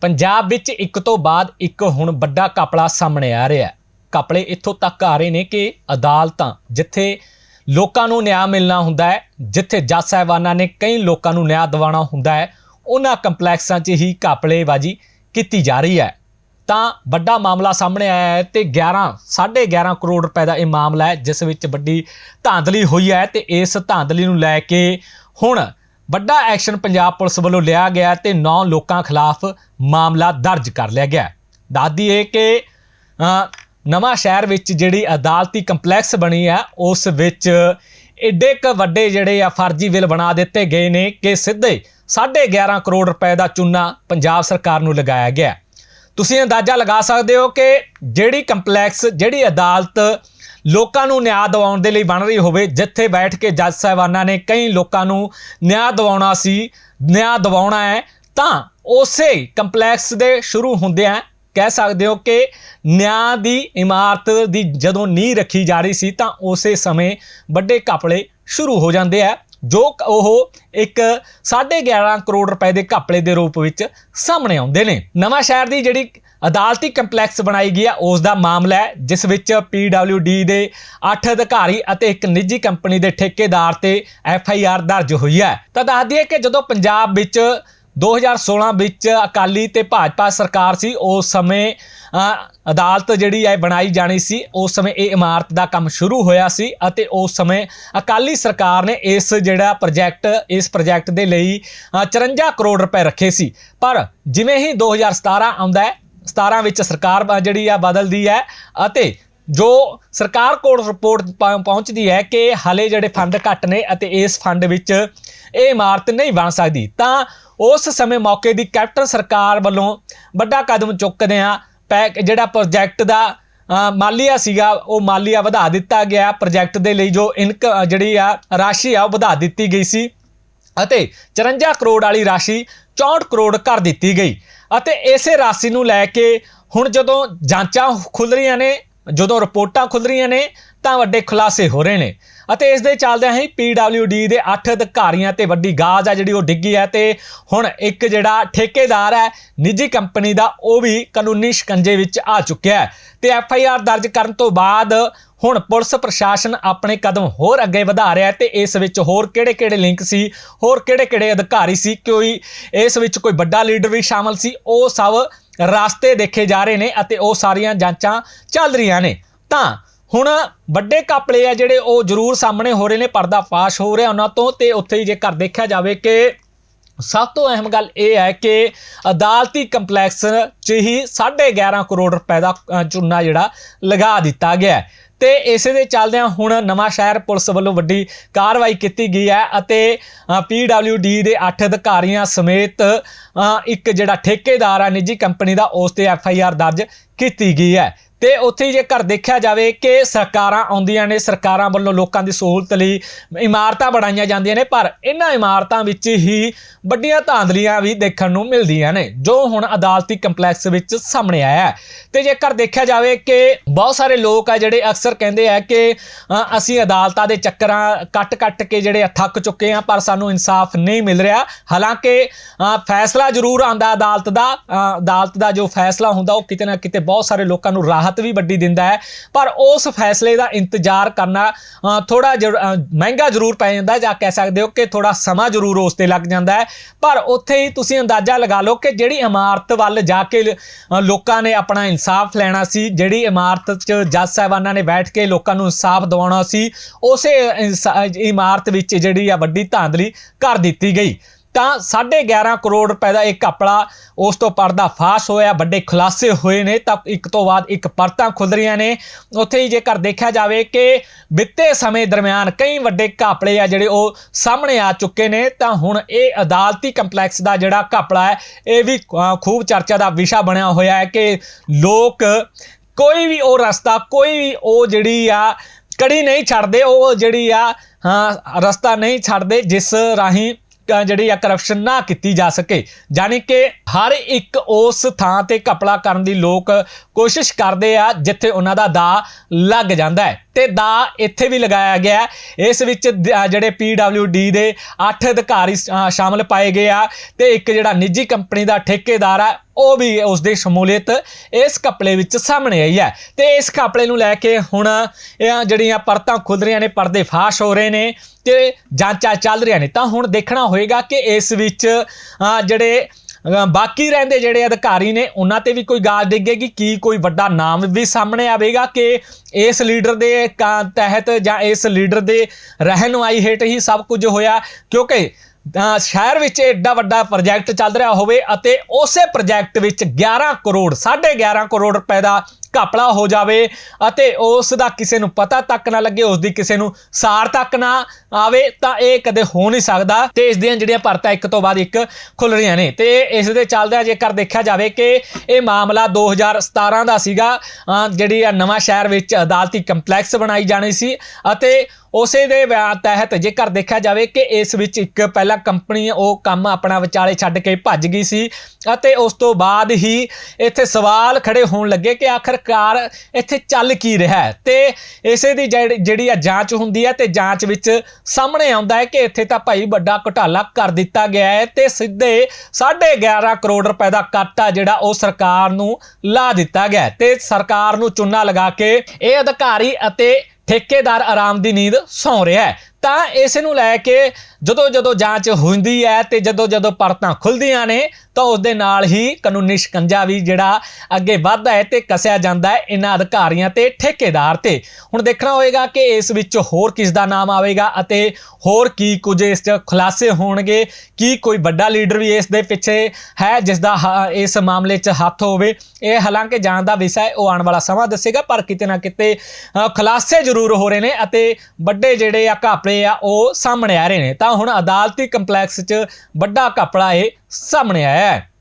ਪੰਜਾਬ ਵਿੱਚ ਇੱਕ ਤੋਂ ਬਾਅਦ ਇੱਕ ਹੁਣ ਵੱਡਾ ਕਾਪਲਾ ਸਾਹਮਣੇ ਆ ਰਿਹਾ ਹੈ। ਕਪੜੇ ਇੱਥੋਂ ਤੱਕ ਆ ਰਹੇ ਨੇ ਕਿ ਅਦਾਲਤਾਂ, ਜਿੱਥੇ ਲੋਕਾਂ ਨੂੰ ਨਿਆਂ ਮਿਲਣਾ ਹੁੰਦਾ ਹੈ, ਜਿੱਥੇ ਜੱਜ ਸਾਹਿਬਾਨਾਂ ਨੇ ਕਈ ਲੋਕਾਂ ਨੂੰ ਨਿਆਂ ਦਿਵਾਉਣਾ ਹੁੰਦਾ ਹੈ, ਉਹਨਾਂ ਕੰਪਲੈਕਸਾਂ 'ਚ ਹੀ ਕਾਪਲੇਬਾਜ਼ੀ ਕੀਤੀ ਜਾ ਰਹੀ ਹੈ। ਤਾਂ ਵੱਡਾ ਮਾਮਲਾ ਸਾਹਮਣੇ ਆਇਆ ਹੈ ਤੇ 11 11.5 ਕਰੋੜ ਰੁਪਏ ਦਾ ਇਹ ਮਾਮਲਾ ਹੈ, ਜਿਸ ਵਿੱਚ ਵੱਡੀ ਧਾਂਦਲੀ ਹੋਈ ਹੈ ਤੇ ਇਸ ਧਾਂਦਲੀ ਨੂੰ ਲੈ ਕੇ ਹੁਣ ਵੱਡਾ ਐਕਸ਼ਨ ਪੰਜਾਬ ਪੁਲਿਸ ਵੱਲੋਂ ਲਿਆ ਗਿਆ ਤੇ 9 ਲੋਕਾਂ ਖਿਲਾਫ ਮਾਮਲਾ ਦਰਜ ਕਰ ਲਿਆ ਗਿਆ ਦੱਸ ਦਈਏ ਕਿ ਅ, ਨਵਾਂ ਸ਼ਹਿਰ ਵਿੱਚ ਜਿਹੜੀ ਅਦਾਲਤੀ ਕੰਪਲੈਕਸ ਬਣੀ ਹੈ ਉਸ ਵਿੱਚ ਏਡੇ ਕ ਵੱਡੇ ਜਿਹੜੇ ਆ ਫਰਜ਼ੀ ਬਿੱਲ ਬਣਾ ਦਿੱਤੇ ਗਏ ਨੇ ਕਿ ਸਿੱਧੇ 11.5 ਕਰੋੜ ਰੁਪਏ ਦਾ ਚੂਨਾ ਪੰਜਾਬ ਸਰਕਾਰ ਨੂੰ ਲਗਾਇਆ ਗਿਆ ਤੁਸੀਂ ਅੰਦਾਜ਼ਾ ਲਗਾ ਸਕਦੇ ਹੋ ਕਿ ਜਿਹੜੀ ਕੰਪਲੈਕਸ ਜਿਹੜੀ ਅਦਾਲਤ ਲੋਕਾਂ ਨੂੰ ਨਿਆਂ ਦਿਵਾਉਣ ਦੇ ਲਈ ਬਣ ਰਹੀ ਹੋਵੇ, ਜਿੱਥੇ ਬੈਠ ਕੇ ਜੱਜ ਸਾਹਿਬਾਨਾਂ ਨੇ ਕਈ ਲੋਕਾਂ ਨੂੰ ਨਿਆਂ ਦਿਵਾਉਣਾ ਸੀ, ਨਿਆਂ ਦਿਵਾਉਣਾ ਹੈ, ਤਾਂ ਉਸੇ ਕੰਪਲੈਕਸ ਦੇ ਸ਼ੁਰੂ ਹੁੰਦਿਆਂ ਕਹਿ ਸਕਦੇ ਹੋ ਕਿ ਨਿਆਂ ਦੀ ਇਮਾਰਤ ਦੀ ਜਦੋਂ ਨੀਂਹ ਰੱਖੀ ਜਾ ਰਹੀ ਸੀ, ਤਾਂ ਉਸੇ ਸਮੇਂ ਵੱਡੇ ਕਪੜੇ ਸ਼ੁਰੂ ਹੋ ਜਾਂਦੇ ਆ। ਜੋ ਉਹ ਇੱਕ 11.5 ਕਰੋੜ ਰੁਪਏ ਦੇ ਘਪਲੇ ਦੇ ਰੂਪ ਵਿੱਚ ਸਾਹਮਣੇ ਆਉਂਦੇ ਨੇ। ਨਵਾਂ ਸ਼ਹਿਰ ਦੀ ਜਿਹੜੀ ਅਦਾਲਤੀ ਕੰਪਲੈਕਸ ਬਣਾਈ ਗਈ ਆ, ਉਸ ਦਾ ਮਾਮਲਾ ਹੈ, ਜਿਸ ਵਿੱਚ PWD ਦੇ 8 ਅਧਿਕਾਰੀ ਅਤੇ ਇੱਕ ਨਿੱਜੀ ਕੰਪਨੀ ਦੇ ਠੇਕੇਦਾਰ ਤੇ FIR ਦਰਜ ਹੋਈ ਹੈ। ਤਾਂ ਦੱਸ ਦਈਏ ਕਿ ਜਦੋਂ ਪੰਜਾਬ ਵਿੱਚ 2016 ਵਿੱਚ ਅਕਾਲੀ ਤੇ ਭਾਜਪਾ ਸਰਕਾਰ ਸੀ ਉਸ ਸਮੇਂ ਅਦਾਲਤ ਜਿਹੜੀ ਹੈ ਬਣਾਈ ਜਾਣੀ ਸੀ ਉਸ ਸਮੇਂ ਇਹ ਇਮਾਰਤ ਦਾ ਕੰਮ ਸ਼ੁਰੂ ਹੋਇਆ ਸੀ ਅਤੇ ਉਸ ਸਮੇਂ ਅਕਾਲੀ ਸਰਕਾਰ ਨੇ ਇਸ ਜਿਹੜਾ ਪ੍ਰੋਜੈਕਟ ਇਸ ਪ੍ਰੋਜੈਕਟ ਦੇ ਲਈ ਅ, 54 ਕਰੋੜ ਰੁਪਏ ਰੱਖੇ ਸੀ। ਪਰ ਜਿਵੇਂ ਹੀ 2017 ਆਉਂਦਾ ਹੈ 17 ਵਿੱਚ ਸਰਕਾਰ ਜਿਹੜੀ ਆ ਬਦਲਦੀ ਹੈ ਅਤੇ ਜੋ ਸਰਕਾਰ ਕੋਲ ਰਿਪੋਰਟ ਪ- ਪਹੁੰਚਦੀ ਹੈ ਕਿ ਹਾਲੇ ਜਿਹੜੇ ਫੰਡ ਘੱਟ ਨੇ ਅਤੇ ਇਸ ਫੰਡ ਵਿੱਚ ਇਹ ਇਮਾਰਤ ਨਹੀਂ ਬਣ ਸਕਦੀ ਤਾਂ ਉਸ ਸਮੇਂ ਮੌਕੇ ਦੀ ਕੈਪਟਨ ਸਰਕਾਰ ਵੱਲੋਂ ਵੱਡਾ ਕਦਮ ਚੁੱਕਦੇ ਆ ਜਿਹੜਾ ਪ੍ਰੋਜੈਕਟ ਦਾ ਮਾਲੀਆ ਸੀਗਾ, ਉਹ ਮਾਲੀਆ ਵਧਾ ਦਿੱਤਾ ਗਿਆ। ਪ੍ਰੋਜੈਕਟ ਦੇ ਲਈ ਜੋ ਇਨਕ ਜਿਹੜੀ ਆ, ਰਾਸ਼ੀ ਆ, ਉਹ ਵਧਾ ਦਿੱਤੀ ਗਈ ਸੀ। ਅਤੇ 54 ਕਰੋੜ ਵਾਲੀ ਰਾਸ਼ੀ 64 ਕਰੋੜ ਕਰ ਦਿੱਤੀ ਗਈ। ਅਤੇ ਇਸੇ ਰਾਸ਼ੀ ਨੂੰ ਲੈ ਕੇ ਹੁਣ ਜਦੋਂ ਜਾਂਚਾਂ ਖੁੱਲ ਰਹੀਆਂ ਨੇ, ਜਦੋਂ ਰਿਪੋਰਟਾਂ ਖੁੱਲ ਰਹੀਆਂ ਨੇ, ਤਾਂ ਵੱਡੇ ਖੁਲਾਸੇ ਹੋ ਰਹੇ ਨੇ। ਅਤੇ ਇਸ ਦੇ ਚੱਲਦਿਆਂ ਹੀ PWD ਦੇ 8 ਅਧਿਕਾਰੀਆਂ ਤੇ ਵੱਡੀ ਗਾਜ ਆ ਜਿਹੜੀ ਉਹ ਡਿੱਗੀ ਹੈ ਤੇ ਹੁਣ ਇੱਕ ਜਿਹੜਾ ਠੇਕੇਦਾਰ ਹੈ, ਨਿੱਜੀ ਕੰਪਨੀ ਦਾ, ਉਹ ਵੀ ਕਾਨੂੰਨੀ ਸ਼ਿਕੰਜੇ ਵਿੱਚ ਆ ਚੁੱਕਿਆ ਹੈ ਤੇ ਆਰ ਦਰਜ ਕਰਨ ਤੋਂ ਬਾਅਦ ਹੁਣ ਪੁਲਿਸ ਪ੍ਰਸ਼ਾਸਨ ਆਪਣੇ ਕਦਮ ਹੋਰ ਅੱਗੇ ਵਧਾ ਰਿਹਾ ਹੈ ਤੇ ਇਸ ਵਿੱਚ ਹੋਰ ਕਿਹੜੇ-ਕਿਹੜੇ ਲਿੰਕ ਸੀ, ਹੋਰ ਕਿਹੜੇ-ਕਿਹੜੇ ਅਧਿਕਾਰੀ ਸੀ, ਕੋਈ ਇਸ ਵਿੱਚ ਕੋਈ ਵੱਡਾ ਲੀਡਰ ਵੀ ਸ਼ਾਮਲ ਸੀ, ਉਹ ਸਭ ਰਾਸਤੇ ਦੇਖੇ ਜਾ ਰਹੇ ਨੇ ਅਤੇ ਉਹ ਸਾਰੀਆਂ ਜਾਂਚਾਂ ਚੱਲ ਰਹੀਆਂ ਨੇ। ਤਾਂ ਹੁਣ ਵੱਡੇ ਕਾਪਲੇ ਆ ਜਿਹੜੇ ਉਹ ਜ਼ਰੂਰ ਸਾਹਮਣੇ ਹੋ ਰਹੇ ਨੇ ਪਰਦਾ ਫਾਸ਼ ਹੋ ਰਿਹਾ ਉਹਨਾਂ ਤੋਂ ਤੇ ਉੱਥੇ ਹੀ ਜੇਕਰ ਦੇਖਿਆ ਜਾਵੇ ਕਿ ਸਭ ਤੋਂ ਅਹਿਮ ਗੱਲ ਇਹ ਹੈ ਕਿ ਅਦਾਲਤੀ ਕੰਪਲੈਕਸ 'ਚ ਹੀ 11.5 ਕਰੋੜ ਰੁਪਏ ਦਾ ਅ, ਚੂਨਾ ਜਿਹੜਾ ਲਗਾ ਦਿੱਤਾ ਗਿਆ ਹੈ। ਤੇ ਇਸੇ ਦੇ ਚੱਲਦਿਆਂ ਹੁਣ ਨਵਾਂ ਸ਼ਹਿਰ ਪੁਲਿਸ ਵੱਲੋਂ ਵੱਡੀ ਕਾਰਵਾਈ ਕੀਤੀ ਗਈ ਹੈ ਅਤੇ ਅ, PWD ਦੇ 8 ਅਧਿਕਾਰੀਆਂ ਸਮੇਤ ਇੱਕ ਜਿਹੜਾ ਠੇਕੇਦਾਰ ਆ ਨਿੱਜੀ ਕੰਪਨੀ ਦਾ ਉਸ ਤੇ FIR ਦਰਜ ਕੀਤੀ ਗਈ ਹੈ ਤੇ ਉੱਥੇ ਹੀ ਜੇਕਰ ਦੇਖਿਆ ਜਾਵੇ ਕਿ ਸਰਕਾਰਾਂ ਆਉਂਦੀਆਂ ਨੇ, ਸਰਕਾਰਾਂ ਵੱਲੋਂ ਲੋਕਾਂ ਦੀ ਸਹੂਲਤ ਲਈ ਇਮਾਰਤਾਂ ਬਣਾਈਆਂ ਜਾਂਦੀਆਂ ਨੇ, ਪਰ ਇਹਨਾਂ ਇਮਾਰਤਾਂ ਵਿੱਚ ਹੀ ਵੱਡੀਆਂ ਧਾਂਦਲੀਆਂ ਵੀ ਦੇਖਣ ਨੂੰ ਮਿਲਦੀਆਂ ਨੇ, ਜੋ ਹੁਣ ਅਦਾਲਤੀ ਕੰਪਲੈਕਸ ਵਿੱਚ ਸਾਹਮਣੇ ਆਇਆ ਹੈ। ਤੇ ਜੇਕਰ ਦੇਖਿਆ ਜਾਵੇ ਕਿ ਬਹੁਤ ਸਾਰੇ ਲੋਕ ਆ ਜਿਹੜੇ ਅਕਸਰ ਕਹਿੰਦੇ ਆ ਕਿ ਅਸੀਂ ਅਦਾਲਤਾਂ ਦੇ ਚੱਕਰਾਂ ਕੱਟ-ਕੱਟ ਕੇ ਜਿਹੜੇ ਆ ਥੱਕ ਚੁੱਕੇ ਆ ਪਰ ਸਾਨੂੰ ਇਨਸਾਫ ਨਹੀਂ ਮਿਲ ਰਿਹਾ। ਹਾਲਾਂਕਿ ਫੈਸਲਾ ਜ਼ਰੂਰ ਆਂਦਾ ਅਦਾਲਤ ਦਾ ਅਦਾਲਤ ਦਾ ਜੋ ਫੈਸਲਾ ਹੁੰਦਾ, ਉਹ ਕਿਤੇ ਨਾ ਕਿਤੇ ਬਹੁਤ ਸਾਰੇ ਲੋਕਾਂ ਨੂੰ ਰਾਹਤ ਵੀ ਵੱਡੀ ਦਿੰਦਾ ਹੈ। ਪਰ ਉਸ ਫੈਸਲੇ ਦਾ ਇੰਤਜ਼ਾਰ ਕਰਨਾ ਥੋੜਾ ਮਹਿੰਗਾ ਜ਼ਰੂਰ ਪੈ ਜਾਂਦਾ ਜਾਂ ਕਹਿ ਸਕਦੇ ਹੋ ਕਿ ਥੋੜਾ ਸਮਾਂ ਜ਼ਰੂਰ ਉਸ ਤੇ ਲੱਗ ਜਾਂਦਾ ਹੈ। ਪਰ ਉੱਥੇ ਹੀ ਤੁਸੀਂ ਅੰਦਾਜ਼ਾ ਲਗਾ ਲਓ ਕਿ ਜਿਹੜੀ ਇਮਾਰਤ ਵੱਲ ਜਾ ਕੇ ਲੋਕਾਂ ਨੇ ਆਪਣਾ ਇਨਸਾਫ ਲੈਣਾ ਸੀ, ਜਿਹੜੀ ਇਮਾਰਤ 'ਚ ਜੱਜ ਸਾਹਿਬਾਨਾਂ ਨੇ ਬੈਠ ਕੇ ਲੋਕਾਂ ਨੂੰ ਇਨਸਾਫ ਦਿਵਾਉਣਾ ਸੀ, ਉਸੇ ਇਨਸਾ- ਇਮਾਰਤ ਵਿੱਚ ਜਿਹੜੀ ਆ ਵੱਡੀ ਧਾਂਦਲੀ ਕਰ ਦਿੱਤੀ ਗਈ। ਤਾਂ 11.5 ਕਰੋੜ ਰੁਪਏ ਦਾ ਇਹ ਕਪੜਾ ਉਸ ਤੋਂ ਪਰਦਾ ਫਾਸ਼ ਹੋਇਆ, ਵੱਡੇ ਖੁਲਾਸੇ ਹੋਏ ਨੇ, ਤਾਂ ਇੱਕ ਤੋਂ ਬਾਅਦ ਇੱਕ ਪਰਤਾਂ ਖੁੱਲ ਰਹੀਆਂ ਨੇ। ਉੱਥੇ ਹੀ ਜੇਕਰ ਦੇਖਿਆ ਜਾਵੇ ਕਿ ਬਿੱਤੇ ਸਮੇਂ ਦਰਮਿਆਨ ਕਈ ਵੱਡੇ ਕਾਪੜੇ ਆ ਜਿਹੜੇ ਉਹ ਸਾਹਮਣੇ ਆ ਚੁੱਕੇ ਨੇ, ਤਾਂ ਹੁਣ ਇਹ ਅਦਾਲਤੀ ਕੰਪਲੈਕਸ ਦਾ ਜਿਹੜਾ ਘਾਪਲਾ ਹੈ, ਇਹ ਵੀ ਖੂਬ ਚਰਚਾ ਦਾ ਵਿਸ਼ਾ ਬਣਿਆ ਹੋਇਆ ਹੈ ਕਿ ਲੋਕ ਕੋਈ ਵੀ ਉਹ ਰਸਤਾ, ਕੋਈ ਵੀ ਉਹ ਜਿਹੜੀ ਆ ਕੜੀ ਨਹੀਂ ਛੱਡਦੇ, ਉਹ ਜਿਹੜੀ ਆ, ਹਾਂ, ਰਸਤਾ ਨਹੀਂ ਛੱਡਦੇ, ਜਿਸ ਰਾਹੀਂ ਜਿਹੜੀ ਆ ਕਰਪਸ਼ਨ ਨਾ ਕੀਤੀ ਜਾ ਸਕੇ। ਜਾਣੀ ਕਿ ਹਰ ਇੱਕ ਉਸ ਥਾਂ ਤੇ ਕਪੜਾ ਕਰਨ ਦੀ ਲੋਕ ਕੋਸ਼ਿਸ਼ ਕਰਦੇ ਆ ਜਿੱਥੇ ਉਹਨਾਂ ਦਾ ਦਾ ਲੱਗ ਜਾਂਦਾ ਹੈ। ਤੇ ਦਾ ਇੱਥੇ ਵੀ ਲਗਾਇਆ ਗਿਆ ਇਸ ਵਿੱਚ ਦ- ਅ, ਜਿਹੜੇ PWD ਦੇ 8 ਅਧਿਕਾਰੀ ਅ, ਸ਼ਾਮਲ ਪਾਏ ਗਏ ਆ। ਤੇ ਇੱਕ ਜਿਹੜਾ ਨਿੱਜੀ ਕੰਪਨੀ ਦਾ ਠੇਕੇਦਾਰ ਆ ਉਹ ਵੀ ਉਸ ਦੀ ਸ਼ਮੂਲੀਅਤ ਇਸ ਕਪੜੇ ਵਿੱਚ ਸਾਹਮਣੇ ਆਈ ਹੈ। ਤੇ ਇਸ ਕਪੜੇ ਨੂੰ ਲੈ ਕੇ ਹੁਣ ਇਹ ਜਿਹੜੀਆਂ ਪਰਤਾਂ ਖੁੱਲ ਰਹੀਆਂ ਨੇ, ਪਰਦੇ ਫਾਸ਼ ਹੋ ਰਹੇ ਨੇ ਤੇ ਜਾਂਚਾਂ ਚੱਲ ਰਹੀਆਂ ਨੇ। ਤਾਂ ਹੁਣ ਦੇਖਣਾ ਹੋਏਗਾ ਕਿ ਇਸ ਵਿੱਚ ਜਿਹੜੇ ਬਾਕੀ ਰਹਿੰਦੇ ਜਿਹੜੇ ਅਧਿਕਾਰੀ ਨੇ, ਉਹਨਾਂ ਤੇ ਵੀ ਕੋਈ ਗਾਜ ਡਿੱਗੇਗੀ। ਕੀ ਕੋਈ ਵੱਡਾ ਨਾਮ ਵੀ ਸਾਹਮਣੇ ਆਵੇਗਾ ਕਿ ਇਸ ਲੀਡਰ ਦੇ ਕਾਂ- ਤਹਿਤ ਜਾਂ ਇਸ ਲੀਡਰ ਦੇ ਰਹਿਨੁਮਾਈ ਹੇਠ ਹੀ ਸਭ ਕੁਝ ਹੋਇਆ? ਕਿਉਂਕਿ ਸ਼ਹਿਰ ਵਿੱਚ ਐਡਾ ਵੱਡਾ ਪ੍ਰੋਜੈਕਟ ਚੱਲ ਰਿਹਾ ਹੋਵੇ ਅਤੇ ਉਸੇ ਪ੍ਰੋਜੈਕਟ ਵਿੱਚ 11 ਕਰੋੜ 11.5 ਕਰੋੜ ਰੁਪਏ ਦਾ ਘਪਲਾ ਹੋ ਜਾਵੇ ਅਤੇ ਉਸ ਦਾ ਕਿਸੇ ਨੂੰ ਪਤਾ ਤੱਕ ਨਾ ਲੱਗੇ, ਉਸ ਦੀ ਕਿਸੇ ਨੂੰ ਸਾਰ ਤੱਕ ਨਾ ਆਵੇ, ਤਾਂ ਇਹ ਕਦੇ ਹੋ ਨਹੀਂ ਸਕਦਾ। ਤੇ ਇਸ ਦੀਆਂ ਜਿਹੜੀਆਂ ਪਰਤਾਂ ਇੱਕ ਤੋਂ ਬਾਅਦ ਇੱਕ ਖੁੱਲ ਰਹੀਆਂ ਨੇ। ਤੇ ਇਸ ਦੇ ਚੱਲਦਿਆਂ ਜੇਕਰ ਦੇਖਿਆ ਜਾਵੇ ਕਿ ਇਹ ਮਾਮਲਾ 2017 ਦਾ ਸੀਗਾ ਜਿਹੜੀ ਆ ਨਵਾਂ ਸ਼ਹਿਰ ਵਿੱਚ ਅਦਾਲਤੀ ਕੰਪਲੈਕਸ ਬਣਾਈ ਜਾਣੀ ਸੀ ਅਤੇ ਉਸੇ ਦੇ ਵਿਆਹ ਤਹਿਤ ਜੇਕਰ ਦੇਖਿਆ ਜਾਵੇ ਕਿ ਇਸ ਵਿੱਚ ਇੱਕ ਪਹਿਲਾਂ ਕੰਪਨੀ ਉਹ ਕੰਮ ਆਪਣਾ ਵਿਚਾਲੇ ਛੱਡ ਕੇ ਭੱਜ ਗਈ ਸੀ ਅਤੇ ਉਸ ਤੋਂ ਬਾਅਦ ਹੀ ਇੱਥੇ ਸਵਾਲ ਖੜੇ ਹੋਣ ਲੱਗੇ ਕਿ ਆਖਰਕਾਰ ਇੱਥੇ ਚੱਲ ਕੀ ਰਿਹਾ ਹੈ। ਤੇ ਇਸੇ ਦੀ ਜਿਹੜੀ ਜਿਹੜੀ ਆ ਜਾਂਚ ਹੁੰਦੀ ਹੈ ਤੇ ਜਾਂਚ ਵਿੱਚ ਸਾਹਮਣੇ ਆਉਂਦਾ ਹੈ ਕਿ ਇੱਥੇ ਤਾਂ ਭਾਈ ਵੱਡਾ ਘੁਟਾਲਾ ਕਰ ਦਿੱਤਾ ਗਿਆ ਹੈ ਤੇ ਸਿੱਧੇ 11.5 ਕਰੋੜ ਰੁਪਏ ਦਾ ਕੱਟ ਆ ਜਿਹੜਾ ਉਹ ਸਰਕਾਰ ਨੂੰ ਲਾ ਦਿੱਤਾ ਗਿਆ ਹੈ ਤੇ ਸਰਕਾਰ ਨੂੰ ਚੁੰਨਾ ਲਗਾ ਕੇ ਇਹ ਅਧਿਕਾਰੀ ਅਤੇ ਠੇਕੇਦਾਰ ਆਰਾਮ ਦੀ ਨੀਂਦ ਸੌਂ ਰਿਹਾ ਹੈ। ਤਾਂ ਇਸ ਨੂੰ ਲੈ ਕੇ ਜਦੋਂ ਜਦੋਂ ਜਾਂਚ ਹੁੰਦੀ ਹੈ ਤੇ ਜਦੋਂ ਜਦੋਂ ਪਰਤਾਂ ਖੁੱਲਦੀਆਂ ਨੇ, ਤਾਂ ਉਸ ਦੇ ਨਾਲ ਹੀ ਕਾਨੂੰਨੀ ਸ਼ਿਕੰਜਾ ਵੀ ਜਿਹੜਾ ਅੱਗੇ ਵੱਧਦਾ ਹੈ ਤੇ ਕਸਿਆ ਜਾਂਦਾ ਹੈ ਇਹਨਾਂ ਅਧਿਕਾਰੀਆਂ ਤੇ ਠੇਕੇਦਾਰ ਤੇ। ਹੁਣ ਦੇਖਣਾ ਹੋਏਗਾ ਕਿ ਇਸ ਵਿੱਚ ਹੋਰ ਕਿਸ ਦਾ ਨਾਮ ਆਵੇਗਾ ਅਤੇ ਹੋਰ ਕੀ ਕੁਝ ਇਸ 'ਚ ਖੁਲਾਸੇ ਹੋਣਗੇ, ਕੀ ਕੋਈ ਵੱਡਾ ਲੀਡਰ ਵੀ ਇਸ ਦੇ ਪਿੱਛੇ ਹੈ ਜਿਸ ਦਾ ਹ- ਇਸ ਮਾਮਲੇ 'ਚ ਹੱਥ ਹੋਵੇ। ਇਹ ਹਾਲਾਂਕਿ ਜਾਣ ਦਾ ਵਿਸ਼ਾ ਹੈ, ਉਹ ਆਉਣ ਵਾਲਾ ਸਮਾਂ ਦੱਸੇਗਾ, ਪਰ ਕਿਤੇ ਨਾ ਕਿਤੇ ਖੁਲਾਸੇ ਜ਼ਰੂਰ ਹੋ ਰਹੇ ਨੇ ਅਤੇ ਵੱਡੇ ਜਿਹੜੇ ਆ ਘਪਲੇ ਆ, ਉਹ ਸਾਹਮਣੇ ਆ ਰਹੇ ਨੇ। ਤਾਂ ਹੁਣ ਅਦਾਲਤੀ ਕੰਪਲੈਕਸ 'ਚ ਵੱਡਾ ਘਪਲਾ ਇਹ ਸਾਹਮਣੇ ਆਇਆ ਹੈ।